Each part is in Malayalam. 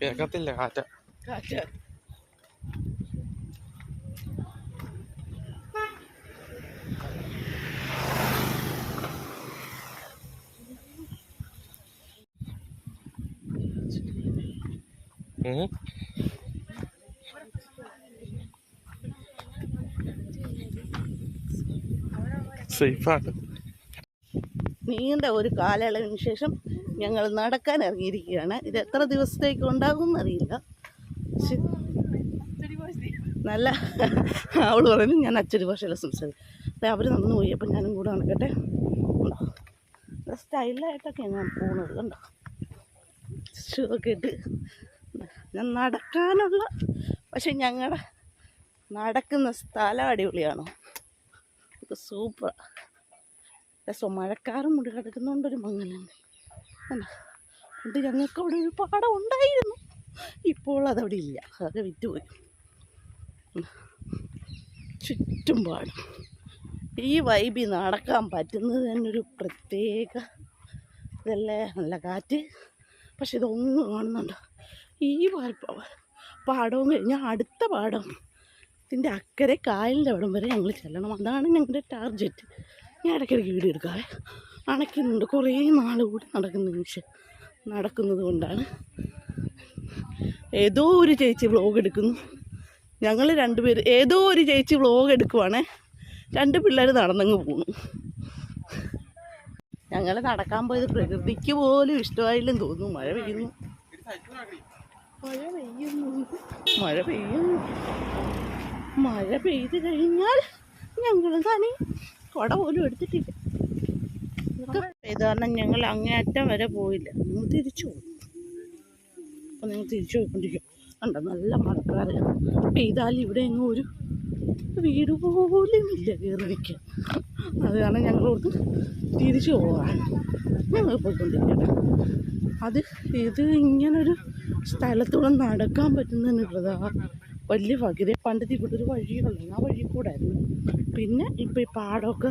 കേക്കത്തില്ല കാറ്റ. സേഫാണ്. നീണ്ട ഒരു കാലയളവിന് ശേഷം ഞങ്ങൾ നടക്കാൻ ഇറങ്ങിയിരിക്കുകയാണ്. ഇത് എത്ര ദിവസത്തേക്ക് ഉണ്ടാകും എന്നറിയില്ല. നല്ല അവൾ പറയുന്നത് ഞാൻ അച്ചടി ഭാഷയിലെ സംസാരിക്കും. അവർ നടന്നു പോയി. അപ്പം ഞാനും കൂടെ നടക്കട്ടെ. സ്റ്റൈലായിട്ടൊക്കെ ഞാൻ പോകുന്നത് കണ്ടോ? ഷൂ ഇട്ട്. ഞാൻ നടക്കാനുള്ള പക്ഷെ ഞങ്ങളുടെ നടക്കുന്ന സ്ഥലം അടിപൊളിയാണോ? സൂപ്പർ രസം മഴക്കാറും മുടി കിടക്കുന്നതുകൊണ്ടൊരു മങ്ങലുണ്ട്? പണ്ട് ഞങ്ങൾക്ക് അവിടെ ഒരു പാടം ഉണ്ടായിരുന്നു. ഇപ്പോൾ അതവിടെ ഇല്ല. അതൊക്കെ വിറ്റുപോയി. ചുറ്റും പാടും. ഈ വൈബി നടക്കാൻ പറ്റുന്നത് തന്നെ ഒരു പ്രത്യേക ഇതല്ലേ? നല്ല കാറ്റ്. പക്ഷെ ഇതൊന്നും കാണുന്നുണ്ട്? ഈ പാടവും കഴിഞ്ഞാൽ അടുത്ത പാടം. ഇതിന്റെ അക്കരെ കായലിന്റെ അവിടം വരെ ഞങ്ങൾ ചെല്ലണം. അതാണ് ഞങ്ങളുടെ ടാർഗറ്റ് ഞാൻ ഇടയ്ക്കിടയ്ക്ക് വീഡിയോ എടുക്കാതെ അണയ്ക്കുന്നുണ്ട് കുറേ നാൾ കൂടി നടക്കുന്ന നിമിഷം. നടക്കുന്നത് കൊണ്ടാണ്. ഏതോ ഒരു ചേച്ചി വ്ളോഗ് എടുക്കുന്നു. ഞങ്ങൾ രണ്ടുപേര് ഏതോ ഒരു ചേച്ചി വ്ളോഗ് എടുക്കുവാണേ. രണ്ട് പിള്ളേർ നടന്നങ്ങ് പോണു. ഞങ്ങൾ നടക്കാൻ പോയത് പ്രകൃതിക്ക് പോലും ഇഷ്ടമായില്ലെന്ന് തോന്നുന്നു. മഴ പെയ്യുന്നു. മഴ പെയ്യുന്നു. മഴ പെയ്യുന്നു. മഴ പെയ്ത് കഴിഞ്ഞാൽ ഞങ്ങൾ തന്നെ കുട പോലും എടുത്തിട്ടില്ല. പെയ്ത കാരണം ഞങ്ങൾ അങ്ങേയറ്റം വരെ പോയില്ല. നിങ്ങൾ തിരിച്ചു പോകും അപ്പം നിങ്ങൾ തിരിച്ചു പോയിക്കൊണ്ടിരിക്കും. കണ്ടോ നല്ല മഴക്കാറ്. പെയ്താൽ ഇവിടെ എങ്ങും ഒരു വീട് പോലും ഇല്ല കയറി നിൽക്കാൻ അത് കാരണം ഞങ്ങളോട് തിരിച്ചു പോവാൻ ഞങ്ങൾ പോയിക്കൊണ്ടിരിക്കട്ടെ. അത് ഇത് ഇങ്ങനൊരു സ്ഥലത്തൂടെ നടക്കാൻ പറ്റുന്നതിനുള്ളതാ വലിയ ഭാഗ്യത പണ്ടത്തെ ഇവിടെ ഒരു വഴിയുള്ളൂ ആ വഴി കൂടെ ആയിരുന്നു പിന്നെ ഇപ്പം ഈ പാടമൊക്കെ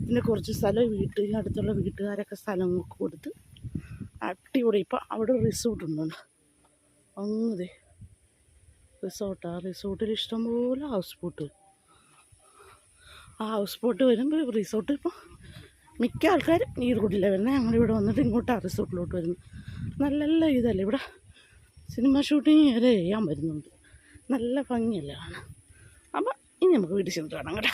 പിന്നെ കുറച്ച് സ്ഥലം വീട്ട് അടുത്തുള്ള വീട്ടുകാരൊക്കെ സ്ഥലങ്ങൾക്ക് കൊടുത്ത് അടിപൊളി. ഇപ്പം അവിടെ റിസോർട്ട് ഉണ്ട് അങ്ങതെ റിസോർട്ടാ റിസോർട്ടിൽ ഇഷ്ടംപോലെ ഹൗസ് ബോട്ട് ആ ഹൗസ് ബോട്ട് വരുമ്പോൾ റിസോർട്ട് ഇപ്പോൾ മിക്ക ആൾക്കാരും ഈ റോഡിലാണ് വരുന്നത് ഞങ്ങളിവിടെ വന്നിട്ട് ഇങ്ങോട്ടാണ് റിസോർട്ടിലോട്ട് വരുന്നത് നല്ല ഇതല്ലേ ഇവിടെ? സിനിമ ഷൂട്ടിങ് വരെ ചെയ്യാൻ വരുന്നുണ്ട് നല്ല ഭംഗിയല്ലേ കാണാം അപ്പം ഇനി നമുക്ക് വീട്ടിൽ ചെന്നിട്ട് കാണാം കേട്ടോ.